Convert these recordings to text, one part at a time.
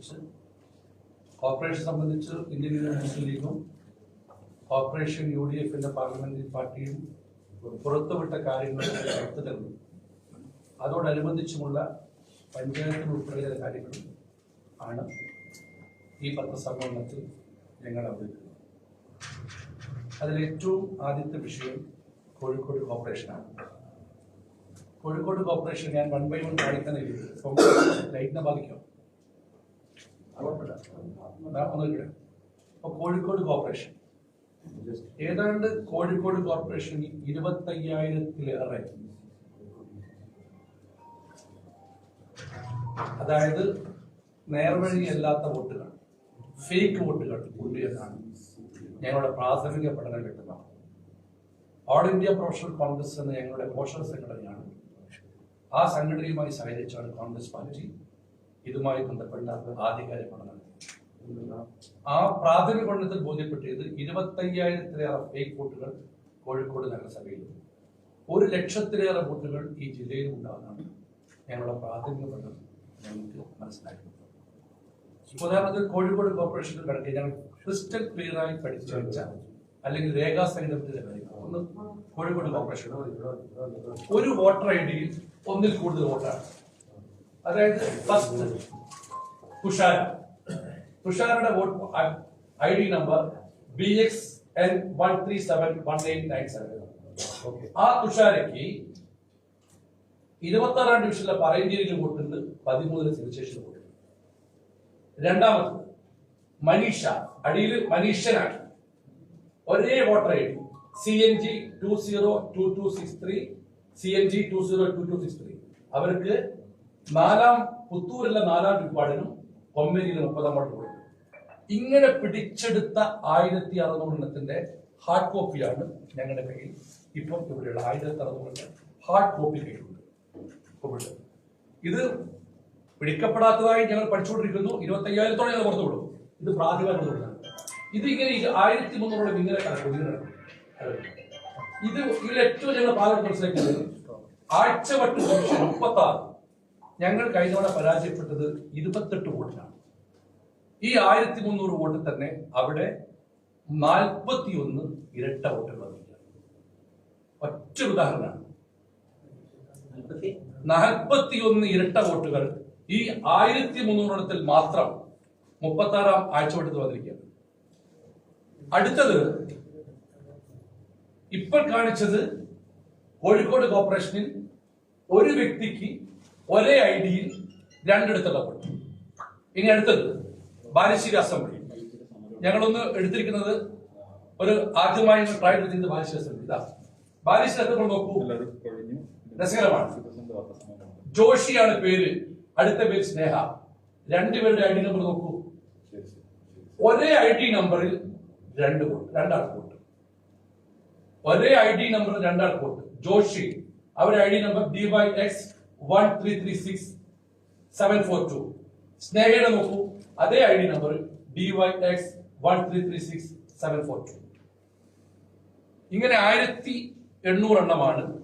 സംബന്ധിച്ച് കോർപ്പറേഷൻ സംബന്ധിച്ച് Indian Muslim ലീഗും കോർപ്പറേഷൻ യു ഡി എഫിന്റെ പാർലമെന്ററി പാർട്ടിയും പുറത്തുവിട്ട കാര്യങ്ങൾ പുറത്തു തന്നു. അതോടനുബന്ധിച്ചുമുള്ള പഞ്ചായത്തിൽ ഉൾപ്പെടെ ചില കാര്യങ്ങളും ആണ് ഈ പത്രസമ്മേളനത്തിൽ ഞങ്ങൾ അവതരിപ്പിക്കുന്നത്. അതിലേറ്റവും ആദ്യത്തെ വിഷയം കോഴിക്കോട് കോർപ്പറേഷനാണ് കോഴിക്കോട് കോർപ്പറേഷൻ ഞാൻ വൺ ബൈ വൺ കാണിക്കുന്നില്ല ലൈറ്റിനെ ബാധിക്കും ഒന്നുമില്ല അപ്പോൾ കോഴിക്കോട് കോർപ്പറേഷൻ ഏതാണ്ട് കോഴിക്കോട് കോർപ്പറേഷനിൽ ഇരുപത്തയ്യായിരത്തിലേറെ. അതായത് നേർവഴിയല്ലാത്ത വോട്ടുകൾ ഫേക്ക് വോട്ടുകൾ ഉണ്ട് ഞങ്ങളുടെ പ്രാഥമിക പഠനം കിട്ടുന്നത്. ഓൾ ഇന്ത്യ പ്രൊഫഷണൽ കോൺഗ്രസ് എന്ന ഞങ്ങളുടെ പോഷക സംഘടനയാണ്. ആ സംഘടനയുമായി സഹകരിച്ചാണ് കോൺഗ്രസ് പാർട്ടി ഇതുമായി ബന്ധപ്പെട്ട ആധികാരിക പഠനം. ആ പ്രാഥമിക പഠനത്തിൽ ബോധ്യപ്പെട്ടത് ഇരുപത്തയ്യായിരത്തിലേറെ ഫേക്ക് വോട്ടുകൾ കോഴിക്കോട് നഗരസഭയിലും ഒരു ലക്ഷത്തിലേറെ വോട്ടുകൾ ഈ ജില്ലയിൽ ഉണ്ടാകുന്നതാണ് ഞങ്ങളുടെ പ്രാഥമിക പഠനം ഞങ്ങൾക്ക് മനസ്സിലാക്കി ഉദാഹരണത്തിൽ കോഴിക്കോട് കോർപ്പറേഷനിൽ കിടക്കുക ഞങ്ങൾ ക്രിസ്റ്റൽ ക്ലിയറായി പഠിച്ചു വെച്ച അല്ലെങ്കിൽ രേഖാസഹിതത്തിന്റെ കാര്യങ്ങൾ ഒന്ന് കോഴിക്കോട് കോർപ്പറേഷൻ ഒരു വോട്ടർ ഐ ഡിയിൽ ഒന്നിൽ കൂടുതൽ വോട്ടാണ്. അതായത് first Thushara തുഷാരയുടെ vote I D number B X N one three seven one eight nine seven ആ തുഷാരയ്ക്ക് ഇരുപത്തി ആറാം ഡിവിഷനിലെ പറയഞ്ചേരിയിൽ വോട്ടുണ്ട് പതിമൂന്നിന് സിവിശേഷൻ വോട്ടുണ്ട് രണ്ടാമത് മനീഷ അടിയിൽ മനീഷനാണ്. ഒരേ voter I D C N G two zero two two six three C N G two zero two two six three അവർക്ക് നാലാം പുത്തൂരിലെ നാലാം ഡിപ്പാർട്ടിനും കൊമ്മേരിയിലെ മുപ്പതാം വാർഡ് കൊടുത്തു. ഇങ്ങനെ പിടിച്ചെടുത്ത ആയിരത്തി അറുന്നൂറ് എണ്ണത്തിന്റെ ഹാർഡ് കോപ്പിയാണ് ഞങ്ങളുടെ കയ്യിൽ. ഇപ്പം ഇവിടെയുള്ള ആയിരത്തി അറുന്നൂറിന്റെ ഹാർഡ് കോപ്പി കയ്യിലുണ്ട്. ഇത് പിടിക്കപ്പെടാത്തതായി ഞങ്ങൾ പഠിച്ചുകൊണ്ടിരിക്കുന്നു. ഇരുപത്തി അയ്യായിരത്തോളം ഞങ്ങൾ പുറത്തു വിടും. ഇത് കൊടുക്കുന്നത് ഇത് ഇങ്ങനെ ആയിരത്തി മുന്നൂറോളം ഇങ്ങനെ കണക്കും ഇത് ഇതിൽ ഏറ്റവും ഞങ്ങൾ പാലം മനസ്സിലാക്കുന്നത് ആഴ്ചവട്ടം മുപ്പത്തി ആറ് ഞങ്ങൾ കഴിഞ്ഞ പരാജയപ്പെട്ടത് ഇരുപത്തെട്ട് വോട്ടിനാണ്. ഈ ആയിരത്തി മുന്നൂറ് വോട്ടിൽ തന്നെ അവിടെ നാൽപ്പത്തിയൊന്ന് ഇരട്ട വോട്ടുകൾ വന്നിട്ടുണ്ട്. ഒറ്റ ഉദാഹരണമാണ്. നാൽപ്പത്തിയൊന്ന് ഇരട്ട വോട്ടുകൾ ഈ ആയിരത്തി മുന്നൂറിടത്തിൽ മാത്രം മുപ്പത്തി ആറാം ആഴ്ചവട്ടത്തിൽ വന്നിരിക്കുകയാണ്. അടുത്തത് ഇപ്പോൾ കാണിച്ചത് കോഴിക്കോട് കോർപ്പറേഷനിൽ ഒരു വ്യക്തിക്ക് ഒരേ ഐ ഡിയിൽ രണ്ടിടത്തുള്ള വോട്ട് ഇനി അടുത്തത് ബാലശ്ശേരി അസംബ്ലി. ഞങ്ങളൊന്ന് എടുത്തിരിക്കുന്നത് ഒരു ആദ്യമായി ട്രൈ ചെയ്ത് ബാലശ്ശേരി അസംബ്ലി. ഇതാ. ബാലശ്ശേരി അസംബ്ലി നോക്കൂ. രസകരമാണ്. ജോഷിയാണ് പേര്. അടുത്ത പേര് സ്നേഹ. രണ്ടുപേരുടെ ഐ ഡി നമ്പർ നോക്കൂ ഒരേ ഐ ഡി നമ്പറിൽ രണ്ട് വോട്ട് രണ്ടാൾ വോട്ട് ഒരേ ഐ ഡി നമ്പർ രണ്ടാൾ വോട്ട് ജോഷി. അവരുടെ I D number D Y X one three three six seven four two സ്നേഹയുടെ നോക്കൂ. അതേ I D number D Y X one three three six seven four two ഇങ്ങനെ ആയിരത്തി എണ്ണൂറ് എണ്ണമാണ്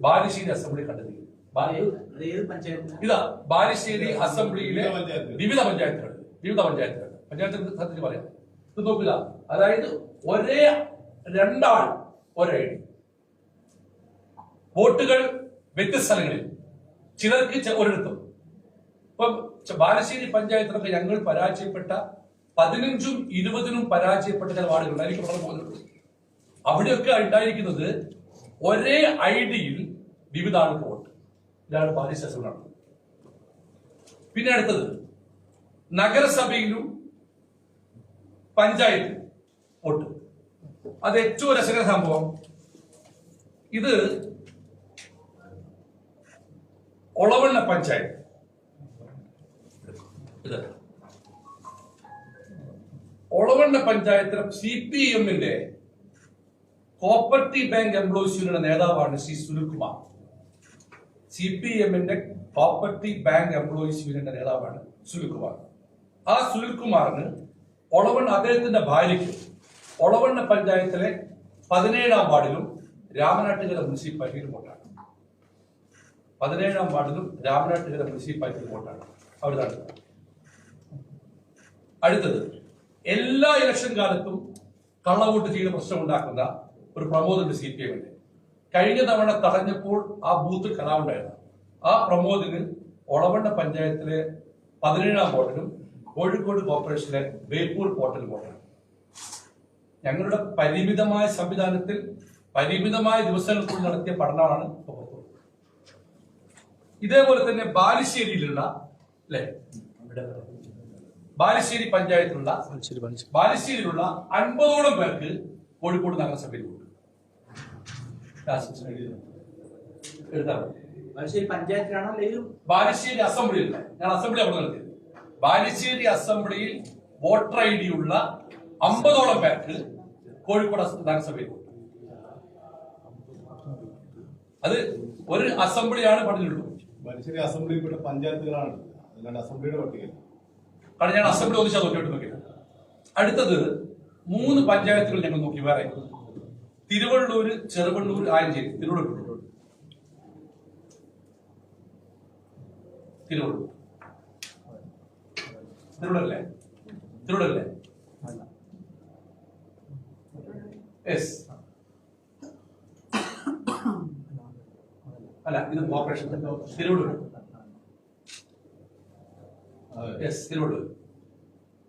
Balussery assembly കണ്ടെത്തിയത്. ബാ- അത് ഏത് പഞ്ചായത്ത് ഇതാ ബാലുശ്ശേരി അസംബ്ലിയിലെ വിവിധ പഞ്ചായത്തുകൾ. വിവിധ പഞ്ചായത്തുകൾ പഞ്ചായത്ത് സത്യത്തിൽ പറയാം. ഇത് നോക്കില്ല അതായത് ഒരേ രണ്ടാൾ ഒരേ ഐഡി. വോട്ടുകൾ വ്യത്യസ്ത സ്ഥലങ്ങളിൽ. ചിലർക്ക് ഒരിടത്തും. ഇപ്പം ബാലശ്ശേരി പഞ്ചായത്തിലൊക്കെ ഞങ്ങൾ പരാജയപ്പെട്ട പതിനഞ്ചും ഇരുപതിനും പരാജയപ്പെട്ട ചില വാർഡുകൾ എനിക്ക് വളരെ പോകുന്നുണ്ട്. അവിടെയൊക്കെ ഉണ്ടായിരിക്കുന്നത് ഒരേ ഐഡിയിൽ ഡിയിൽ വിവിധ ആണ് വോട്ട് ഇതാണ് നടത്തുന്നത് പിന്നെ അടുത്തത് നഗരസഭയിലും പഞ്ചായത്ത് വോട്ട്. അത് ഏറ്റവും രസകര സംഭവം. ഇത് ഒളവണ്ണ പഞ്ചായത്ത്. ഒളവണ്ണ പഞ്ചായത്തിലെ സി പി എമ്മിന്റെ കോപ്പറേറ്റീവ് ബാങ്ക് എംപ്ലോയീസ് യൂണിയന്റെ നേതാവാണ് ശ്രീ സുനിൽകുമാർ. സി പി എമ്മിന്റെ കോപ്പറേറ്റീവ് ബാങ്ക് എംപ്ലോയീസ് യൂണിയന്റെ നേതാവാണ് സുനിൽകുമാർ. ആ സുനിൽകുമാറിന് ഒളവണ്ണ അദ്ദേഹത്തിന്റെ ഭാര്യയ്ക്ക് ഒളവണ്ണ പഞ്ചായത്തിലെ പതിനേഴാം വാർഡിലും രാമനാട്ടുകര മുനിസിപ്പാലിറ്റിയിലും വോട്ടാണ്. പതിനേഴാം വാർഡിലും രാമനാട്ടുകര മുനിസിപ്പാലിറ്റി വോട്ടാണ് അവിടെ അടുത്തത് എല്ലാ ഇലക്ഷൻ കാലത്തും കള്ളവോട്ട് ചെയ്ത് പ്രശ്നം ഉണ്ടാക്കുന്ന ഒരു പ്രമോദുണ്ട് സി പി എമ്മിന്റെ കഴിഞ്ഞ തവണ തടഞ്ഞപ്പോൾ ആ ബൂത്ത് കലാവുണ്ടായിരുന്നു. ആ പ്രമോദിന് ഒളവണ്ണ പഞ്ചായത്തിലെ പതിനേഴാം വോട്ടിലും കോഴിക്കോട് കോർപ്പറേഷനിലെ ബേപ്പൂർ പോർട്ടൽ വോട്ടാണ്. ഞങ്ങളുടെ പരിമിതമായ സംവിധാനത്തിൽ പരിമിതമായ ദിവസങ്ങൾക്കുള്ളിൽ നടത്തിയ പഠനമാണ്. ഇതേപോലെ തന്നെ ബാലുശ്ശേരിയിലുള്ള അല്ലെ? ബാലുശ്ശേരി പഞ്ചായത്തിലുള്ള ബാലുശ്ശേരിയിലുള്ള അൻപതോളം പേർക്ക് കോഴിക്കോട് നഗരസഭയിൽ ഉണ്ട് ബാലുശ്ശേരി പഞ്ചായത്തിലാണോ അല്ലെങ്കിൽ ബാലുശ്ശേരി അസംബ്ലിയിൽ ഞാൻ അസംബ്ലി അവിടെ നടത്തിയത് ബാലുശ്ശേരി അസംബ്ലിയിൽ വോട്ടർ ഐ ഡി ഉള്ള അമ്പതോളം പേർക്ക് കോഴിക്കോട് നഗരസഭയിൽ. അത് ഒരു അസംബ്ലിയാണ് പറഞ്ഞിട്ടുള്ളൂ. മനുഷ്യരെ അസംബ്ലിയിൽപ്പെട്ട പഞ്ചായത്തുകളാണ് അല്ലാണ്ട് അസംബ്ലിയുടെ പട്ടിക കാരണം ഞാൻ അസംബ്ലി ഒന്നിച്ചാൽ നോക്കിയിട്ട് നോക്കിയത് അടുത്തത് മൂന്ന് പഞ്ചായത്തുകൾ ഞങ്ങൾ നോക്കി. വേറെ തിരുവള്ളൂര് ചെറുവള്ളൂർ ആയഞ്ചേരി തിരുവള്ളൂർ തിരുവള്ളൂർ തിരുവള്ളൂരല്ലേ? തിരുവള്ളൂരല്ലേ? യെസ് അല്ല ഇത് കോർപ്പറേഷൻ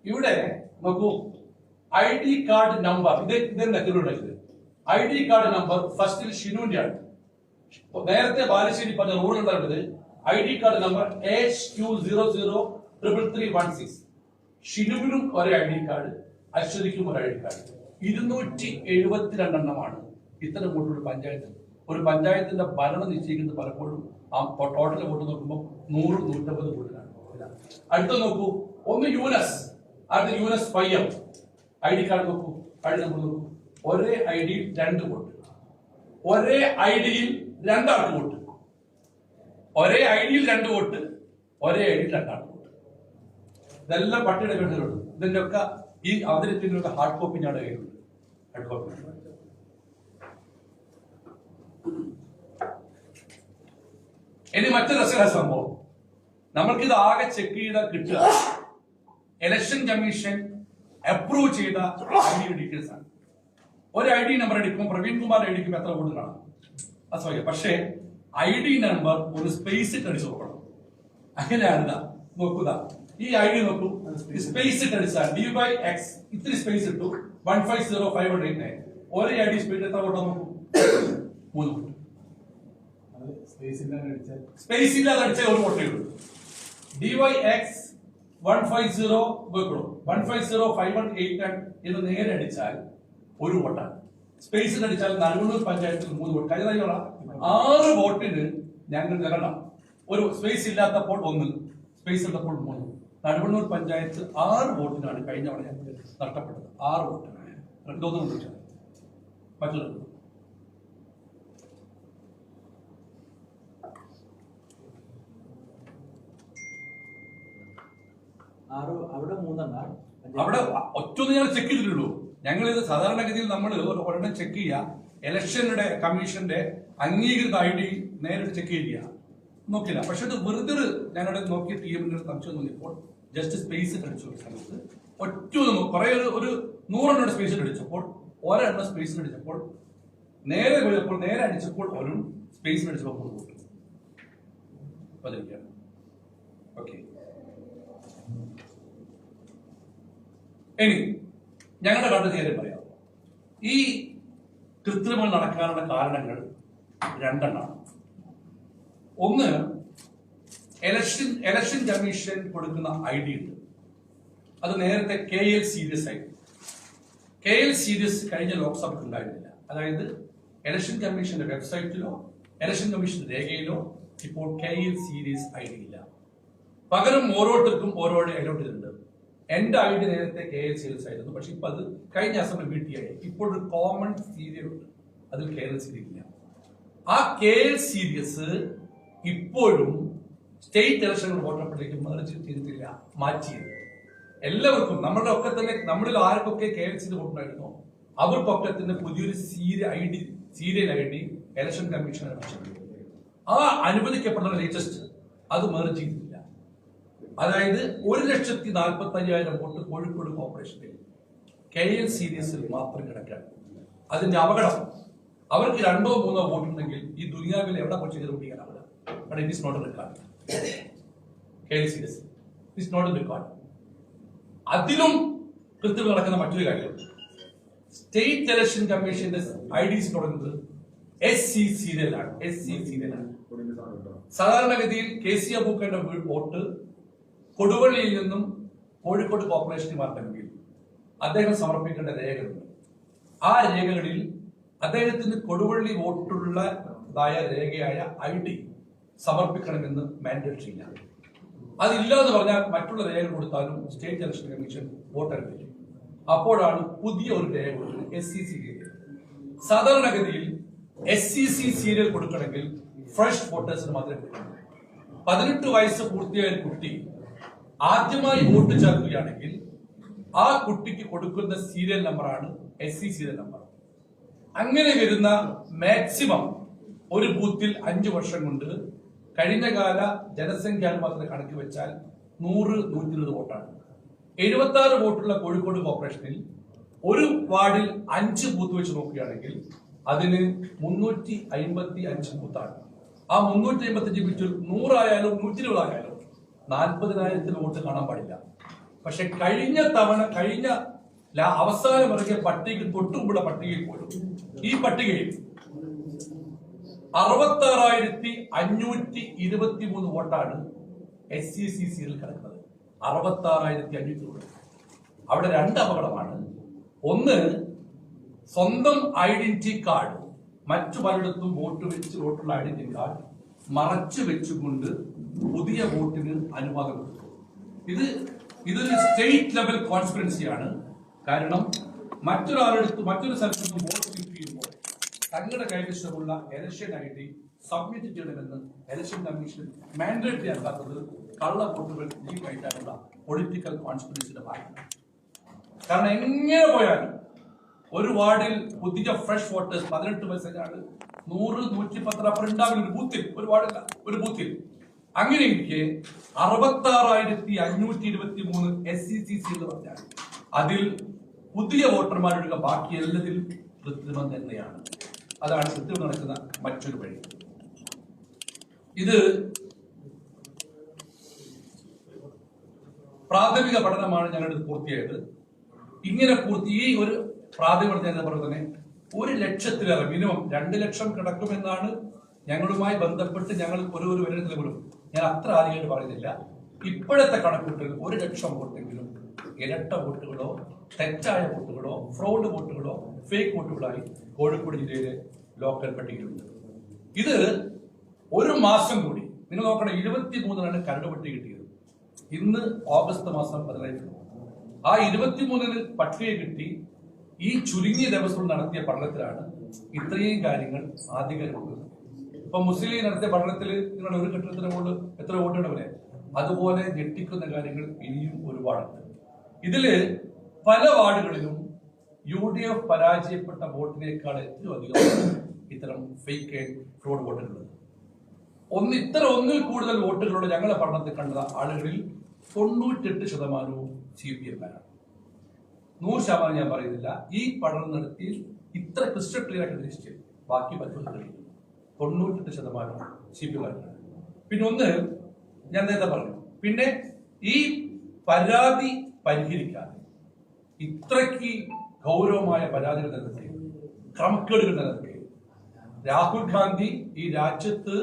ഇവിടെ നോക്കൂ ഐ ഡി കാർഡ് നമ്പർ ഇത് ഇതെന്താ Thiruvallur I D card number ഫസ്റ്റിൽ ഷിനുവിന്റെ ആണ്. നേരത്തെ ബാലുശ്ശേരി പറഞ്ഞ റൂൾ ഉണ്ടായിരുന്നത് I D card number H Q zero zero triple three one six ഷിനുവിനും ഒരു ഐ ഡി കാർഡ് അശ്വതിക്കും ഒരു ഐ ഡി കാർഡ് ഇരുന്നൂറ്റി എഴുപത്തിരണ്ടെണ്ണമാണ്. ഇത്തരം കൂട്ടുള്ള പഞ്ചായത്ത്. ഒരു പഞ്ചായത്തിന്റെ ഭരണം നിശ്ചയിക്കുന്നത് പലപ്പോഴും ആ ടോട്ടൽ വോട്ട് നോക്കുമ്പോൾ നൂറ് നൂറ്റമ്പത് വോട്ടിലാണ്. അടുത്ത നോക്കൂ ഒന്ന് യൂനസ്. അടുത്ത Younus Payyam. I D card നോക്കൂ കാർഡ് ഡി നമ്പർ നോക്കൂ. ഒരേ ഐ ഡിയിൽ രണ്ട് വോട്ട്. ഒരേ ഐ ഡിയിൽ രണ്ടാൾക്ക് വോട്ട്. ഒരേ ഐ ഡിയിൽ രണ്ട് വോട്ട് ഒരേ ഐ ഡിയിൽ രണ്ടാൾക്ക് വോട്ട്. ഇതെല്ലാം പട്ടിയുടെ കണ്ടുകളുണ്ട് ഇതിന്റെ ഒക്കെ ഈ അവതരിപ്പിക്കുന്ന ഹാർഡ് കോപ്പി ഞാൻ കയ്യിലുണ്ട്. ഹാർഡ് കോപ്പി ഇനി മറ്റൊരു രസകര സംഭവം. നമ്മൾക്കിത് ആകെ ചെക്ക് ചെയ്താൽ കിട്ടുക. ഇലക്ഷൻ കമ്മീഷൻ അപ്രൂവ് ചെയ്ത ഡീറ്റെയിൽസ് ആണ്. ഒരു ഐ ഡി നമ്പർ എടുക്കുമ്പോൾ പ്രവീൺ കുമാർ ഐ എത്ര വോട്ട് കാണാം പക്ഷേ ഐ ഡി നമ്പർ ഒരു സ്പേസ് ഇട്ട് നോക്കണം. അങ്ങനെയാണ് നോക്കുക ഈ ഐ ഡി നോക്കൂ സ്പേസ് ഇട്ട് ഡി ബൈ എക്സ് ഇത്തിരി സ്പേസ് ഇട്ടു. One five zero five hundred nine ഒരു ഐ ഡി സ്പേസ് എത്ര വോട്ടാ നോക്കൂ മൂന്ന് വോട്ട് സ്പേസ് ഇല്ലാതെ അടിച്ചാൽ ഒരു വോട്ടേ ഉള്ളൂ D Y X one five zero one five zero five one eight nine എന്ന് നേരെ അടിച്ചാൽ ഒരു വോട്ടാണ് സ്പേസിൽ അടിച്ചാൽ നടുവണ്ണൂർ പഞ്ചായത്തിൽ മൂന്ന് വോട്ട്. കഴിഞ്ഞ ആറ് വോട്ടിന് ഞങ്ങൾ തരണം. ഒരു സ്പേസ് ഇല്ലാത്തപ്പോൾ ഒന്ന് സ്പേസ് ഉള്ളപ്പോൾ മൂന്ന്. നടുവണ്ണൂർ പഞ്ചായത്ത് ആറ് വോട്ടിനാണ് കഴിഞ്ഞ തവണ നഷ്ടപ്പെട്ടത്. ആറ് വോട്ടിനാണ് ഇതൊന്നും വിളിച്ചത് മറ്റുള്ളത് ആറ് അവിടെ ഒറ്റ അവിടെ ഒറ്റൊന്ന് ഞങ്ങൾ ചെക്ക് ചെയ്തിട്ടുള്ളൂ. ഞങ്ങൾ ഇത് സാധാരണഗതിയിൽ നമ്മൾ ഒരെണ്ണം ചെക്ക് ചെയ്യുക ഇലക്ഷനുടെ കമ്മീഷന്റെ അംഗീകൃത ഐ ഡി നേരിട്ട് ചെക്ക് ചെയ്യുക. നോക്കില്ല. പക്ഷെ ഇത് വെറുതെ ഞങ്ങളുടെ നോക്കിയ ടീമിന്റെ സംശയം തോന്നിയപ്പോൾ ജസ്റ്റ് സ്പേസ് അടിച്ചു ഒരു സമയത്ത് ഒറ്റ കുറെ ഒരു ഒരു നൂറെണ്ണം സ്പേസ് അടിച്ചപ്പോൾ ഒരെണ്ണം സ്പേസ് അടിച്ചപ്പോൾ നേരെ വീഴപ്പോൾ നേരെ അടിച്ചപ്പോൾ ഒരു സ്പേസ് അടിച്ചപ്പോൾ വോട്ട് പതിനഞ്ചാണ് ഓക്കെ ഇനി ഞങ്ങളുടെ കണ്ടു കാര്യം പറയാം. ഈ കൃത്രിമം നടക്കാനുള്ള കാരണങ്ങൾ രണ്ടെണ്ണമാണ് ഒന്ന് എലക്ഷൻ എലക്ഷൻ കമ്മീഷൻ കൊടുക്കുന്ന ഐ ഡി ഉണ്ട്. അത് നേരത്തെ കെ എൽ സീരിയസ് ആയി കെ എൽ സീരിയസ് കഴിഞ്ഞ ലോക്സഭയ്ക്ക് ഉണ്ടായിരുന്നില്ല. അതായത് എലക്ഷൻ കമ്മീഷന്റെ വെബ്സൈറ്റിലോ എലക്ഷൻ കമ്മീഷന്റെ രേഖയിലോ ഇപ്പോൾ K L series I D ഇല്ല. പകരം ഓരോരുത്തർക്കും ഓരോ ഐഡോട്ടിലുണ്ട് ഉണ്ട് എന്റെ ഐഡി നേരത്തെ കെ എൽ സി എൽസ് ആയിരുന്നു. പക്ഷെ ഇപ്പൊ അത് കഴിഞ്ഞ അസംബ്ലി ബി ആയി. ഇപ്പോൾ ഒരു കോമൺ സീരിയൽ ഉണ്ട്. അതിൽ കെ എൽ സി ഇല്ല. ആ കെ എൽ സീരീസ് ഇപ്പോഴും സ്റ്റേറ്റ് ഇലക്ഷൻ വോട്ടപ്പോഴേക്കും മറിച്ച് ചെയ്തിട്ടില്ല. മാറ്റിയത്. എല്ലാവർക്കും നമ്മളുടെ ഒക്കെ തന്നെ നമ്മളിൽ ആർക്കൊക്കെ കെ എൽ സി വോട്ടുണ്ടായിരുന്നോ? അവർക്കൊക്കെ തന്നെ പുതിയൊരു serial I D serial I D election commission ആ അനുവദിക്കപ്പെടുന്ന ലേറ്റസ്റ്റ് അത് മെർജ് ചെയ്തിട്ടില്ല അതായത് ഒരു ലക്ഷത്തി നാൽപ്പത്തി അയ്യായിരം വോട്ട് കോഴിക്കോട് കോർപ്പറേഷനിൽ കെ എൽ സീരീസിൽ മാത്രം കിടക്കാൻ. അതിന്റെ അപകടം. അവർക്ക് രണ്ടോ മൂന്നോ വോട്ട് ഉണ്ടെങ്കിൽ ഈ ദുനിയാവിൽ എവിടെ കുറച്ച് ചെയ്ത് പിടിക്കാനാവില്ല but it is not record K L series it not record അതിലും കൃത്യം നടക്കുന്ന മറ്റൊരു കാര്യം. സ്റ്റേറ്റ് ഇലക്ഷൻ കമ്മീഷന്റെ ഐ ഡി സി തുടങ്ങുന്നത് എസ് സി സീരിയലാണ് എസ് സി സീരിയലാണ് സാധാരണഗതിയിൽ കെ സി അബൂക്കയുടെ വീട് വോട്ട് കൊടുവള്ളിയിൽ നിന്നും കോഴിക്കോട് കോർപ്പറേഷന് മാറ്റമെങ്കിൽ അദ്ദേഹം സമർപ്പിക്കേണ്ട രേഖകൾ ആ രേഖകളിൽ അദ്ദേഹത്തിന് കൊടുവള്ളി വോട്ടുള്ളതായ രേഖയായ ഐ ഡി സമർപ്പിക്കണമെന്ന് മാൻഡേറ്ററി ഇല്ല. അതില്ല എന്ന് പറഞ്ഞാൽ മറ്റുള്ള രേഖ കൊടുത്താലും സ്റ്റേറ്റ് ഇലക്ഷൻ കമ്മീഷൻ വോട്ട് അനുവദിക്കും അപ്പോഴാണ് പുതിയ ഒരു രേഖ കൊടുക്കുന്നത് എസ് സി സി സാധാരണഗതിയിൽ എസ് സി സി സീരിയൽ കൊടുക്കണമെങ്കിൽ ഫ്രഷ് വോട്ടേഴ്സിന് മാത്രമേ കൊടുക്കൂ. പതിനെട്ട് വയസ്സ് പൂർത്തിയായ കുട്ടി ആദ്യമായി വോട്ട് ചേർക്കുകയാണെങ്കിൽ ആ കുട്ടിക്ക് കൊടുക്കുന്ന സീരിയൽ നമ്പറാണ് എസ് സി സീരിയൽ നമ്പർ അങ്ങനെ വരുന്ന മാക്സിമം ഒരു ബൂത്തിൽ അഞ്ചു വർഷം കൊണ്ട് കഴിഞ്ഞ കാല മാത്രം കണക്ക് വെച്ചാൽ നൂറ് നൂറ്റി ഇരുപത് വോട്ടാണ്. എഴുപത്തി ആറ് വോട്ടുള്ള കോഴിക്കോട് കോർപ്പറേഷനിൽ ഒരു വാർഡിൽ അഞ്ച് ബൂത്ത് വെച്ച് നോക്കുകയാണെങ്കിൽ അതിന് മുന്നൂറ്റി അമ്പത്തി അഞ്ച് ബൂത്താണ്. ആ മുന്നൂറ്റി അമ്പത്തി അഞ്ച് ബൂത്തിൽ നൂറായാലും നൂറ്റി ഇരുപതായാലും നാൽപ്പതിനായിരത്തിൽ വോട്ട് കാണാൻ പാടില്ല. പക്ഷെ കഴിഞ്ഞ തവണ കഴിഞ്ഞ അവസാനം ഇറങ്ങിയ പട്ടിക തൊട്ടുമ്പുള്ള പട്ടികയിൽ പോലും ഈ പട്ടികയിൽ അറുപത്തി ആറായിരത്തി അഞ്ഞൂറ്റി ഇരുപത്തി മൂന്ന് വോട്ടാണ് എസ് സി സി സിയിൽ കിടക്കുന്നത്. അറുപത്തി ആറായിരത്തി അഞ്ഞൂറ്റി വോട്ട് അവിടെ രണ്ട് അപകടമാണ്. ഒന്ന് സ്വന്തം ഐഡന്റിറ്റി കാർഡ് മറ്റു പലയിടത്തും വോട്ട് വെച്ച് വോട്ടുള്ള ഐഡന്റിറ്റി കാർഡ് മറച്ചു വെച്ചുകൊണ്ട് പുതിയ വോട്ടിന് അനുവാദം ഇത് ഇതൊരു സ്റ്റേറ്റ് ലെവൽ കോൺസ്പിറൻസിയാണ് കാരണം മറ്റൊരാളെടുത്ത് മറ്റൊരു സ്ഥലത്ത് വോട്ട് ചെയ്യുമ്പോൾ തങ്ങളുടെ കൈവശമുള്ള എലക്ഷൻ ഐ ഡി സബ്മിറ്റ് ചെയ്യണമെന്ന് എലക്ഷൻ കമ്മീഷൻ മാൻഡേറ്ററി ആക്കാത്തത് കള്ള വോട്ടുകൾ ലീക്ക് ആയിട്ടുള്ള പൊളിറ്റിക്കൽ കോൺസ്പിറൻസിയുടെ ഭാഗമാണ് കാരണം എങ്ങനെ പോയാലും ഒരു വാർഡിൽ പുതിയ ഫ്രഷ് വോട്ടേഴ്സ് പതിനെട്ട് വയസ്സുകാര് നൂറ് നൂറ്റി പത്ത് അപ്പുറം ഒരു ബൂത്തിൽ ഒരു വാർഡില്ല ഒരു ബൂത്തിൽ അങ്ങനെ ഇരിക്കെ അറുപത്തി ആറായിരത്തി അഞ്ഞൂറ്റി ഇരുപത്തി മൂന്ന് എസ് സി സി സി എന്ന് പറഞ്ഞാൽ അതിൽ പുതിയ വോട്ടർമാരുടെ ബാക്കി എല്ലാത്തിലും കൃത്രിമം തന്നെയാണ്. അതാണ് കൃത്രിമം നടക്കുന്ന മറ്റൊരു വഴി. ഇത് പ്രാഥമിക പഠനമാണ് ഞങ്ങളുടെ പൂർത്തിയായത്. ഇങ്ങനെ പൂർത്തി ഈ ഒരു പ്രാഥമിക പഠനം പറഞ്ഞ തന്നെ ഒരു ലക്ഷത്തിലേറെ മിനിമം രണ്ട് ലക്ഷം കിടക്കുമെന്നാണ് ഞങ്ങളുമായി ബന്ധപ്പെട്ട് ഞങ്ങൾ ഒരു ഒരു വിവരത്തിൽ ഞാൻ അത്ര ആദ്യമായിട്ട് പറയുന്നില്ല. ഇപ്പോഴത്തെ കണക്കൂട്ടിൽ ഒരു ലക്ഷം വോട്ടെങ്കിലും ഇരട്ട വോട്ടുകളോ തെറ്റായ വോട്ടുകളോ ഫ്രോഡ് വോട്ടുകളോ ഫേക്ക് വോട്ടുകളായി കോഴിക്കോട് ജില്ലയിലെ ലോക്കൽ പട്ടികയിലുണ്ട്. ഇത് ഒരു മാസം കൂടി നിങ്ങൾ നോക്കണം ഇരുപത്തി മൂന്നിനാണ് കരട് പട്ടിക കിട്ടിയത്. ഇന്ന് ഓഗസ്റ്റ് മാസം പതിനഞ്ച് ആ ഇരുപത്തി മൂന്നിന് പട്ടിക കിട്ടി ഈ ചുരുങ്ങിയ ദിവസം നടത്തിയ പഠനത്തിലാണ് ഇത്രയും കാര്യങ്ങൾ ആധികാരികമാകുന്നത് ഇപ്പൊ മുസ്ലിം ലീഗ് നടത്തിയ പഠനത്തിൽ നിങ്ങളുടെ ഒരു കെട്ടിടത്തിന് മുകളിൽ എത്ര വോട്ടുണ്ടവരെ? അതുപോലെ ഞെട്ടിക്കുന്ന കാര്യങ്ങൾ ഇനിയും ഒരുപാടുണ്ട്. ഇതിൽ പല വാർഡുകളിലും യു ഡി എഫ് പരാജയപ്പെട്ട വോട്ടിനേക്കാൾ ഏറ്റവും അധികം ഇത്തരം ഫേക്ക് ഫ്രോഡ് വോട്ടുകളുണ്ട്. ഒന്ന് ഇത്ര ഒന്നിൽ കൂടുതൽ വോട്ടുകളുള്ള ഞങ്ങളുടെ പഠനത്തിൽ കണ്ട ആളുകളിൽ തൊണ്ണൂറ്റെട്ട് ശതമാനവും സി പി എമ്മാരാണ് നൂറ് ശതമാനം ഞാൻ പറയുന്നില്ല. ഈ പഠനം നടത്തി ഇത്ര ക്രിസ്റ്റൽ ക്ലിയർ ആയിട്ട് ബാക്കി പറ്റുന്ന തൊണ്ണൂറ്റെട്ട് ശതമാനം എമ്മാരാണ് പിന്നെ ഒന്ന് ഞാൻ നേരത്തെ പറഞ്ഞു. പിന്നെ ഈ പരാതി പരിഹരിക്കാതെ ഇത്രയ്ക്ക് ഗൗരവമായ പരാതികൾ നൽകുകയും ക്രമക്കേടുകൾ നൽകുകയും രാഹുൽ ഗാന്ധി ഈ രാജ്യത്ത്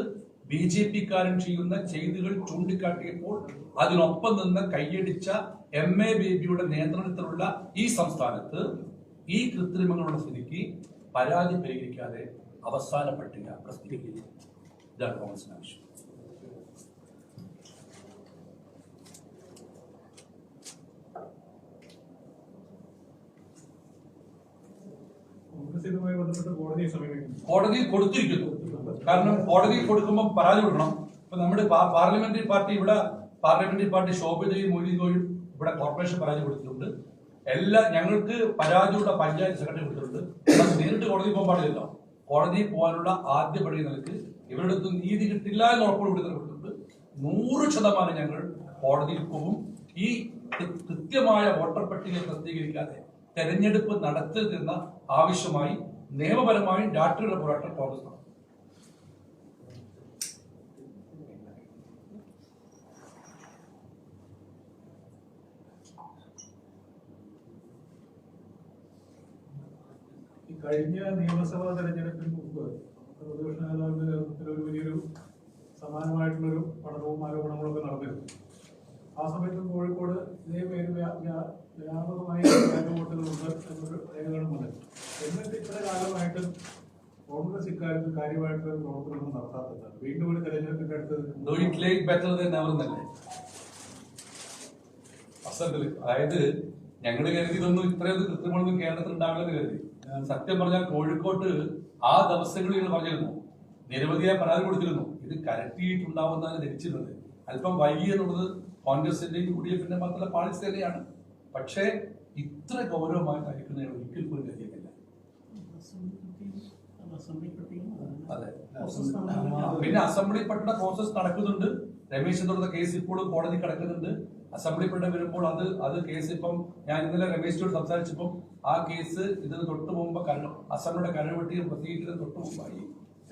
ബി ജെ പിക്കാരൻ ചെയ്യുന്ന ചെയ്തികൾ ചൂണ്ടിക്കാട്ടിയപ്പോൾ അതിനൊപ്പം നിന്ന് കൈയടിച്ച എം എ ബേബിയുടെ നിയന്ത്രണത്തിലുള്ള ഈ സംസ്ഥാനത്ത് ഈ കൃത്രിമങ്ങളുടെ സ്ഥിതിക്ക് പരാതി പരിഹരിക്കാതെ അവസാന പട്ടിക പ്രസിദ്ധീകരിക്കും ഇതാണ് കോൺഗ്രസിന് ആവശ്യം. കോടതിയിൽ കൊടുത്തിരിക്കുന്നു. കാരണം കോടതിയിൽ കൊടുക്കുമ്പോൾ പരാതി കൊടുക്കണം ഇപ്പൊ നമ്മുടെ പാർലമെന്ററി പാർട്ടി ഇവിടെ പാർലമെന്ററി പാർട്ടി ശോഭിതയും മൊയ്തീനും ഇവിടെ കോർപ്പറേഷൻ പരാതി കൊടുത്തിട്ടുണ്ട്. എല്ലാ ഞങ്ങൾക്ക് പരാതിയുള്ള പഞ്ചായത്ത് സെക്രട്ടറി കൊടുത്തിട്ടുണ്ട്. നേരിട്ട് കോടതി പോകാൻ പാടില്ലല്ലോ. കോടതിയിൽ പോകാനുള്ള ആദ്യ പടി നിലയ്ക്ക് ഇവരുടെ നീതി കിട്ടില്ല എന്ന് ഉറപ്പോട് കൊടുത്തിട്ടുണ്ട് നൂറ് ശതമാനം ഞങ്ങൾ കോടതിയിൽ പോകും. ഈ കൃത്യമായ വോട്ടർ പട്ടിക പ്രസിദ്ധീകരിക്കാതെ തെരഞ്ഞെടുപ്പ് നടത്തരുതെന്ന ആവശ്യമായി നിയമപരമായി രാഷ്ട്രീയ പോരാട്ടം കോൺഗ്രസ് നടത്തും ഈ കഴിഞ്ഞ നിയമസഭാ തെരഞ്ഞെടുപ്പിന് മുമ്പ് പ്രതിപക്ഷ നേതാവിന്റെ നേതൃത്വത്തിൽ ഒരു വലിയൊരു സമാനമായിട്ടുള്ളൊരു പഠനവും ആരോപണങ്ങളൊക്കെ നടന്നിരുന്നു. ആ സമയത്ത് കോഴിക്കോട് ഇതേ പേര് വ്യാപകമായ വ്യാ- വ്യാപകമായി വ്യാജ വോട്ടുകളുണ്ട് എന്നൊരു രേഖകളും വന്നിരുന്നു. എന്നിട്ട് ഇത്ര കാലമായിട്ട് കോൺഗ്രസ് ഇക്കാര്യത്തിൽ കാര്യമായിട്ടുള്ള പ്രവർത്തനങ്ങൾ നടത്താത്തത്. വീണ്ടും ഒരു തെരഞ്ഞെടുപ്പിന്റെ അടുത്ത് അതായത് ഞങ്ങൾ കരുതി ഇതൊന്നും ഇത്രയൊന്നും കൃത്രിമൊന്നും കേരളത്തിൽ ഉണ്ടാവില്ലെന്ന് കരുതി. സത്യം പറഞ്ഞാൽ കോഴിക്കോട്ട് ആ ദിവസങ്ങളിൽ ഞങ്ങൾ പറഞ്ഞിരുന്നു. നിരവധിയായി പരാതി കൊടുത്തിരുന്നു. ഇത് കരട്ടിയിട്ടുണ്ടാവുന്നതാണ് ധരിച്ചിരുന്നത്. അല്പം വൈകി എന്നുള്ളത് കോൺഗ്രസിന്റെയും യു ഡി എഫിന്റെ മാത്രമല്ല പാളിച്ച് തന്നെയാണ്. പക്ഷേ ഇത്ര ഗൗരവമായി കഴിക്കുന്ന ഒരിക്കൽ പോലും കരുതിയിട്ടില്ല അതെ. പിന്നെ അസംബ്ലിപ്പെട്ട പ്രോസസ് നടക്കുന്നുണ്ട്. രമേശ് എന്നുള്ള കേസ് ഇപ്പോഴും കോടതി കിടക്കുന്നുണ്ട്. അസംബ്ലിപ്പെട്ട വരുമ്പോൾ അത് അത് കേസ് ഇപ്പം ഞാൻ ഇന്നലെ രമേശിനോട് സംസാരിച്ചപ്പോൾ ആ കേസ് ഇതിന് തൊട്ട് മുമ്പ് കര- അസംബ്ലിയുടെ കരവെട്ടി പ്രത്യേകിച്ചതിന് തൊട്ട് മുമ്പായി.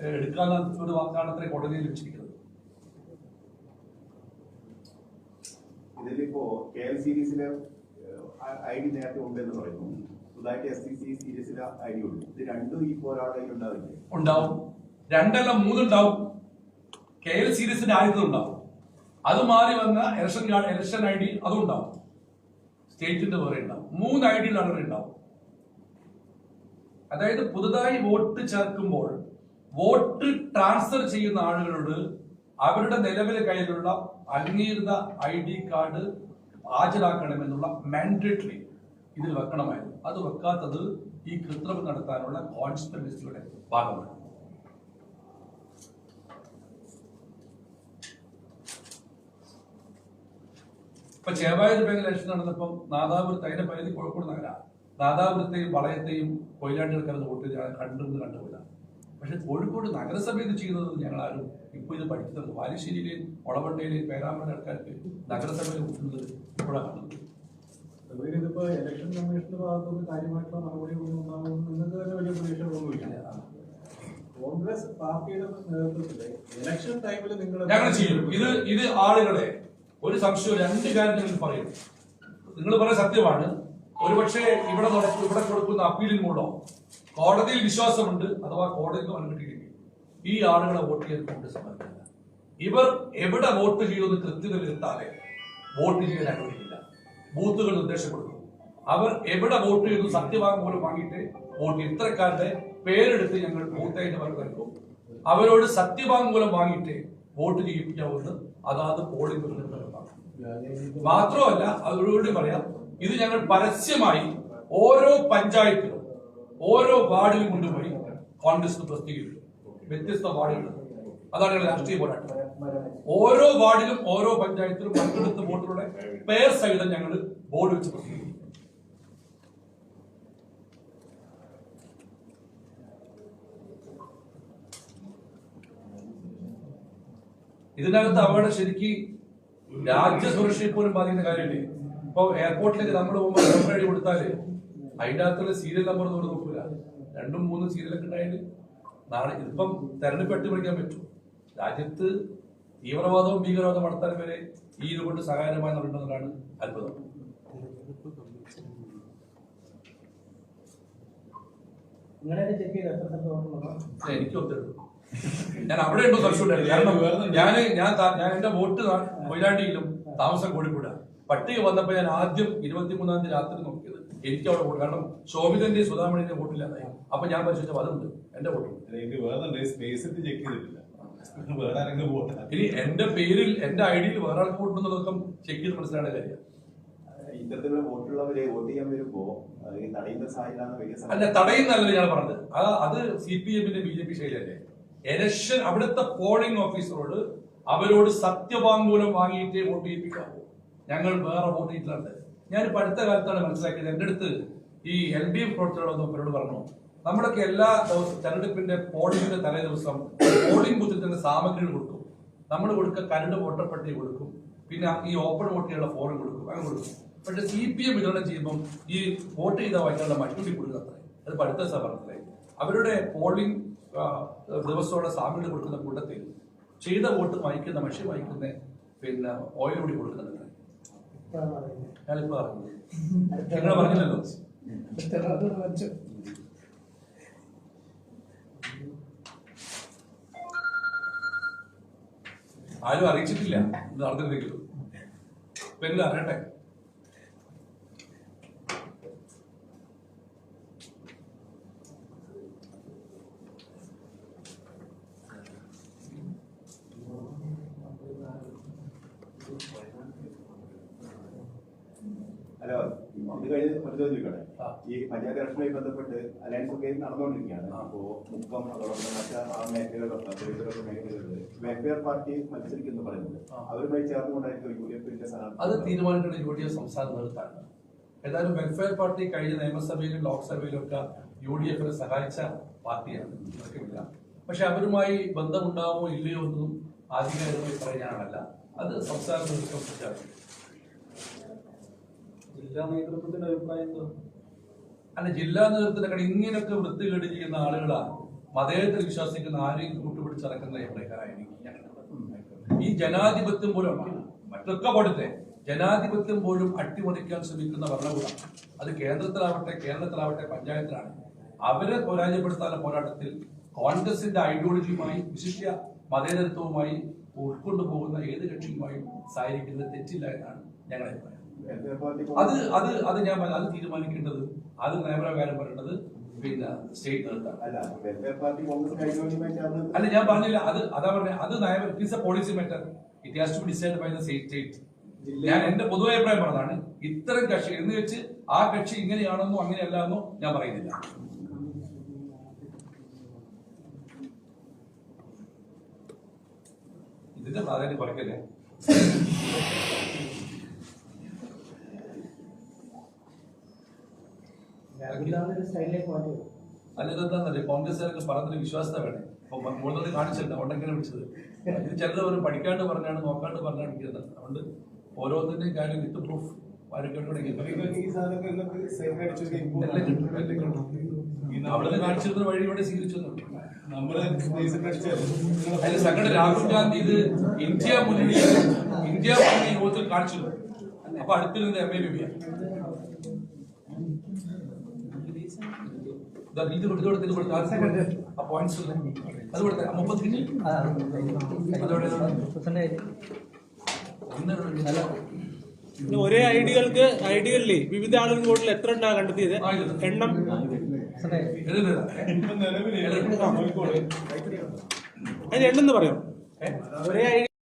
എടുക്കാന്ന എടുക്കാനുള്ള ഒരു വാക്കാണ് അത്ര കോടതിയിൽ വെച്ചിരിക്കുന്നത്. ഇതിലിപ്പോ കെ എൽ സീരീസിലെ ഐ ഡി നേരത്തെ ഉണ്ടെന്ന് പറയുന്നു. പുതുതായിട്ട് എസ് സി സി സീരീസിലെ ഐ ഡി ഉണ്ട് ഇത് രണ്ടും ഈ പോരാളിയിൽ ഉണ്ടാവില്ലേ? ഉണ്ടാവും. രണ്ടല്ല മൂന്നുണ്ടാവും. കെ എൽ സീരീസിന്റെ ആയുധം ഉണ്ടാവും. അത് മാറി വന്ന election card election I D അതും ഉണ്ടാവും സ്റ്റേറ്റിന്റെ വേറെ ഉണ്ടാവും. മൂന്ന് ഐ ഡിയിൽ അങ്ങനെ ഉണ്ടാവും. അതായത് പുതുതായി വോട്ട് ചേർക്കുമ്പോൾ വോട്ട് ട്രാൻസ്ഫർ ചെയ്യുന്ന ആളുകളോട് അവരുടെ നിലവിലെ കയ്യിലുള്ള അംഗീകൃത ഐ ഡി കാർഡ് ഹാജരാക്കണമെന്നുള്ള മാൻഡേറ്ററി ഇതിൽ വെക്കണമായിരുന്നു. അത് വെക്കാത്തത് ഈ കൃത്രിമം നടത്താനുള്ള കോൺസ്പിറസിയുടെ ഭാഗമാണ്. ഇപ്പൊ ചേവായൂർ ബാങ്ക് ഇലക്ഷൻ നടന്നപ്പം നാദാപുരത്ത് അതിന്റെ പരിധി കോഴിക്കോട് നഗര. നാദാപുരത്തെയും വളയത്തെയും കൊയിലാണ്ടികൾക്കത് വോട്ട് ചെയ്ത് കണ്ടിരുന്ന് കണ്ടുപോയില്ല പക്ഷെ കോഴിക്കോട് നഗരസഭയിൽ ചെയ്യുന്നത് ഞങ്ങൾ ആരും ഇപ്പൊ ഇത് പഠിക്കുന്നത് വാലിശ്ശേരിയിലെയും ഒളവണ്ടയിലെയും പേരാമ്പ്രയുടെ ആൾക്കാർക്ക് നഗരസഭയിൽ വോട്ടുന്നത് ഇപ്പോഴാണ് കാണുന്നത്. അതുപോലെ ഇതിപ്പോ ഇലക്ഷൻ കമ്മീഷന്റെ ഭാഗത്തുനിന്ന് കാര്യമായിട്ടുള്ള നടപടികളൊന്നും ഉണ്ടാകുമെന്ന് നിങ്ങൾക്ക് തന്നെ വലിയ പ്രതീക്ഷകളൊന്നുമില്ല. കോൺഗ്രസ് പാർട്ടിയുടെ നേതൃത്വത്തിൽ ഇലക്ഷൻ ടൈമിൽ നിങ്ങൾ ഞങ്ങൾ ചെയ്യും. ഇത് ഇത് ആളുകളെ ഒരു സംശയം രണ്ട് കാര്യം നിങ്ങൾ പറയും. നിങ്ങൾ പറയുന്ന സത്യമാണ്. ഒരുപക്ഷെ ഇവിടെ നടക്കും ഇവിടെ കൊടുക്കുന്ന അപ്പീലിന് മൂലം കോടതിയിൽ വിശ്വാസമുണ്ട് അഥവാ കോടതിക്ക് അനുമതി കിട്ടി ഈ ആളുകളെ വോട്ട് ചെയ്യാൻ കോൺഗ്രസ് സമ്മതിക്കില്ല. ഇവർ എവിടെ വോട്ട് ചെയ്യുമെന്ന് കൃത്യത വരുത്താതെ വോട്ട് ചെയ്യാൻ അനുവദിക്കില്ല. ബൂത്തുകൾ നിർദ്ദേശം കൊടുക്കും അവർ എവിടെ വോട്ട് ചെയ്തു സത്യവാങ്മൂലം വാങ്ങിയിട്ട് വോട്ട് ഇത്രക്കാരുടെ പേരെടുത്ത് ഞങ്ങൾ ബൂത്തായിട്ട് അവർ നൽകും അവരോട് സത്യവാങ്മൂലം വാങ്ങിയിട്ട് വോട്ട് ചെയ്യിപ്പിക്കാവുന്നത് അതാത് പോളിംഗ് ബൂത്തുകളിൽ നടത്താം. മാത്രമല്ല അതോടുകൂടി പറയാം ഇത് ഞങ്ങൾ പരസ്യമായി ഓരോ പഞ്ചായത്തിലും ഓരോ വാർഡിലും കൊണ്ടുപോയി കോൺഗ്രസ് പ്രസിദ്ധീകരിച്ചു. വ്യത്യസ്ത വാർഡുകൾ. അതാണ് രാഷ്ട്രീയ പോരാട്ടം. ഓരോ വാർഡിലും ഓരോ പഞ്ചായത്തിലും പങ്കെടുത്ത വോട്ടുകളുടെ പേർ സഹിതം ഞങ്ങൾ ബോർഡ് വെച്ച് പ്രസിദ്ധീകരിക്കും ഇതിനകത്ത് അപകടം ശരിക്ക് രാജ്യസുരക്ഷയെ പോലും ബാധിക്കുന്ന കാര്യമില്ലേ? ഇപ്പൊ എയർപോർട്ടിലേക്ക് നമ്മൾ പോകുമ്പോൾ നമ്പർ ഐഡി കൊടുത്താൽ അതിന്റെ അകത്തുള്ള സീരിയൽ നമ്പർ ഒന്നും ഇവിടെ നോക്കൂല. രണ്ടും മൂന്നും സീരിയലൊക്കെ ഉണ്ടായാൽ നാളെ ഇതിപ്പം തെരഞ്ഞെടുപ്പ് അട്ടിമറിക്കാൻ പറ്റും. രാജ്യത്ത് തീവ്രവാദവും ഭീകരവാദവും നടത്താൻ വരെ ഈ ഇതുകൊണ്ട് സഹായകരമായി നടക്കുന്നതാണ് അത്ഭുതം? എനിക്ക് ഒത്തിരി ഞാൻ അവിടെ ഉണ്ടോ സംശയം ഉണ്ടായിരുന്നു കാരണം ഞാൻ ഞാൻ ഞാൻ എന്റെ വോട്ട് കൊയിലാണ്ടിയിലും താമസം കോഴിക്കോട്. പട്ടിക വന്നപ്പോ ഞാൻ ആദ്യം ഇരുപത്തിമൂന്നാം തീയതി രാത്രി നോക്കിയത്. എനിക്ക് അവിടെ വോട്ട് കാരണം ശോഭിതന്റെ സുധാമണിന്റെ വോട്ടില്ലാതായി അപ്പൊ ഞാൻ പരിശോധിച്ച അതുണ്ട്. എന്റെ വോട്ടുണ്ട് ഇനി എന്റെ പേരിൽ എന്റെ ഐ ഡിയിൽ വേറെ ആൾക്ക് വോട്ടുണ്ടെന്നൊക്കെ ചെക്ക് ചെയ്ത് മനസ്സിലായ കാര്യം ഇത്തരത്തിലുള്ള വോട്ടുള്ളവരെ വോട്ട് ചെയ്യാൻ വരുമ്പോ തടയുന്ന സാഹചര്യം അല്ല തടയുന്നല്ല ഞാൻ പറഞ്ഞത്. അത് സി പി എമ്മിന്റെ ബി ജെ പി ശൈലിയല്ലേ? ഇലക്ഷൻ അവിടുത്തെ പോളിംഗ് ഓഫീസറോട് അവരോട് സത്യവാങ്മൂലം വാങ്ങിയിട്ടേ വോട്ട് ചെയ്യിപ്പിക്കാവൂ. ഞങ്ങൾ വേറെ വോട്ട് ചെയ്തിട്ടുണ്ട്. ഞാൻ അടുത്ത കാലത്താണ് മനസ്സിലാക്കിയത്. എന്റെ അടുത്ത് ഈ എൽ ഡി എഫ് പ്രവർത്തകരോടൊന്നും അവരോട് പറഞ്ഞു നമ്മളൊക്കെ എല്ലാ ദിവസവും തെരഞ്ഞെടുപ്പിന്റെ പോളിംഗിന്റെ തലേ ദിവസം പോളിംഗ് ബൂത്തിൽ തന്നെ സാമഗ്രികൾ കൊടുക്കും. നമ്മൾ കൊടുക്കുക കരട് വോട്ടർ പട്ടിക കൊടുക്കും. പിന്നെ ഈ ഓപ്പൺ വോട്ടിയുള്ള ഫോറം കൊടുക്കും. അങ്ങനെ കൊടുക്കും. പക്ഷെ സി പി എം വിതരണം ചെയ്യുമ്പം ഈ വോട്ട് ചെയ്ത വായിക്കാനുള്ള മറ്റുപടി കൊടുക്കുക അത് പഠിത്ത സഭ അവരുടെ പോളിംഗ് ദിവസത്തോടെ സാമ്യത കൊടുക്കുന്ന കൂട്ടത്തിൽ ചെയ്ത വോട്ട് വായിക്കുന്ന മഷി വായിക്കുന്ന പിന്നെ ഓയിൽ കൂടി കൊടുക്കുന്നുണ്ട് ഞാനിപ്പോ പറഞ്ഞില്ലല്ലോ? ആരും അറിയിച്ചിട്ടില്ല ഇത് നടന്നില്ലെങ്കിലും. ഇപ്പൊ അറിയട്ടെ ഹലോ ഇത് കഴിഞ്ഞ് ഒരു ചോദിക്കട്ടെ ഈ പഞ്ചായത്ത് ഇലക്ഷനുമായി ബന്ധപ്പെട്ട് അലയൻസ് ഒക്കെ നടന്നുകൊണ്ടിരിക്കുകയാണ്. അപ്പോ മുക്കം അതോടൊപ്പം മറ്റ് ആ മേഖലകളൊക്കെ മേഖലകളിൽ വെൽഫെയർ പാർട്ടി മത്സരിക്കുന്നു പറയുന്നത് അവരുമായി ചേർന്നുകൊണ്ടായിരിക്കും യു ഡി എഫിന്റെ അത് തീരുമാനിക്കേണ്ട യു ഡി എഫ് സംസ്ഥാന നേതൃത്വമാണ് ഏതായാലും വെൽഫെയർ പാർട്ടി കഴിഞ്ഞ നിയമസഭയിലും ലോക്സഭയിലും ഒക്കെ യു ഡി എഫിനെ സഹായിച്ച പാർട്ടിയാണ്. തർക്കമില്ല പക്ഷെ അവരുമായി ബന്ധമുണ്ടാവുമോ ഇല്ലയോ ഒന്നും ആധികാരികമായി പറയാനല്ല അത് സംസ്ഥാന നേതൃത്വം പ്രഖ്യാപിക്കും ജില്ലാ നേതൃത്വത്തിന്റെ അഭിപ്രായം അല്ല ജില്ലാ നേതൃത്വത്തിനൊക്കെ ഇങ്ങനെയൊക്കെ വൃത്തികേട് ചെയ്യുന്ന ആളുകളാ മതേതര വിശ്വാസിക്കുന്ന ആരെയും കൂട്ടുപിടിച്ച് നടക്കുന്ന എവിടെക്കാരായിരിക്കും ഈ ജനാധിപത്യം പോലും മറ്റൊക്കെ പോലത്തെ ജനാധിപത്യം പോലും അട്ടിമറിക്കാൻ ശ്രമിക്കുന്ന ഭരണകൂടം അത് കേന്ദ്രത്തിലാവട്ടെ കേരളത്തിലാവട്ടെ പഞ്ചായത്തിലാണ്. അവരെ പരാജയപ്പെടുത്താനുള്ള പോരാട്ടത്തിൽ കോൺഗ്രസിന്റെ ഐഡിയോളജിയുമായി വിശിഷ്യ മതേതരത്വവുമായി ഉൾക്കൊണ്ടു പോകുന്ന ഏത് കക്ഷിയുമായും സഹായിക്കുന്നത് തെറ്റില്ല എന്നാണ് ഞങ്ങളുടെ അഭിപ്രായം. അത് അത് അത് ഞാൻ അത് തീരുമാനിക്കേണ്ടത് അത് നയപ്രകാരം പറയേണ്ടത് പിന്നെ സ്റ്റേറ്റ് അല്ല ഞാൻ പറഞ്ഞില്ല അത് അതാ പറഞ്ഞ അത് നയം it is a policy matter it has to be decide by the state ഞാൻ എന്റെ പൊതുവായ അഭിപ്രായം പറഞ്ഞതാണ് ഇത്തരം കക്ഷി എന്ന് വെച്ച് ആ കക്ഷി ഇങ്ങനെയാണെന്നോ അങ്ങനെയല്ലാന്നോ ഞാൻ പറയുന്നില്ല. ഇതിന്റെ പ്രാധാന്യം കുറയ്ക്കല്ലേ രാഹുൽ ഒരു സ്റ്റൈലിലേക്ക് മാറ്റി അല്ലെന്താന്നല്ലേ കോൺഗ്രസ്സുകാർക്ക് പറഞ്ഞൊരു വിശ്വാസത വേണേ. അപ്പൊ മുകളിൽ കാണിച്ചില്ല ഉണ്ടെങ്കിലും വിളിച്ചത്. ഇത് ചിലത് അവർ പഠിക്കാണ്ട് പറഞ്ഞാണ് നോക്കാണ്ട് പറഞ്ഞാണ് ഇരിക്കുന്നത് അതുകൊണ്ട് ഓരോന്നിന്റെയും കാര്യം വിത്ത് പ്രൂഫ് അവിടെ കാണിച്ചിരുന്ന വഴി ഇവിടെ സ്വീകരിച്ചു അതിൽ സംഘടന രാഹുൽ ഗാന്ധി ഇത് ഇന്ത്യ മുന്നണി ഇന്ത്യ മുന്നണി യോഗത്തിൽ കാണിച്ചിരുന്നു. അപ്പൊ അടുത്തിരുന്ന് എം എ ബി ഇതാ കൊടുത്ത് കൊടുത്ത് ഇത് കൊടുത്ത് ആ- പോയിന്റ്സ് അത് കൊടുത്തേ. അതോടെ ഒരേ ഐഡികൾക്ക് ഐഡികളിൽ വിവിധ ആളുകൾ കൂടുതൽ എത്ര ഉണ്ടാ കണ്ടെത്തിയത്? എണ്ണം? അതിന് എണ്ണം എന്ന് പറയോ? ഒരേ ഐഡി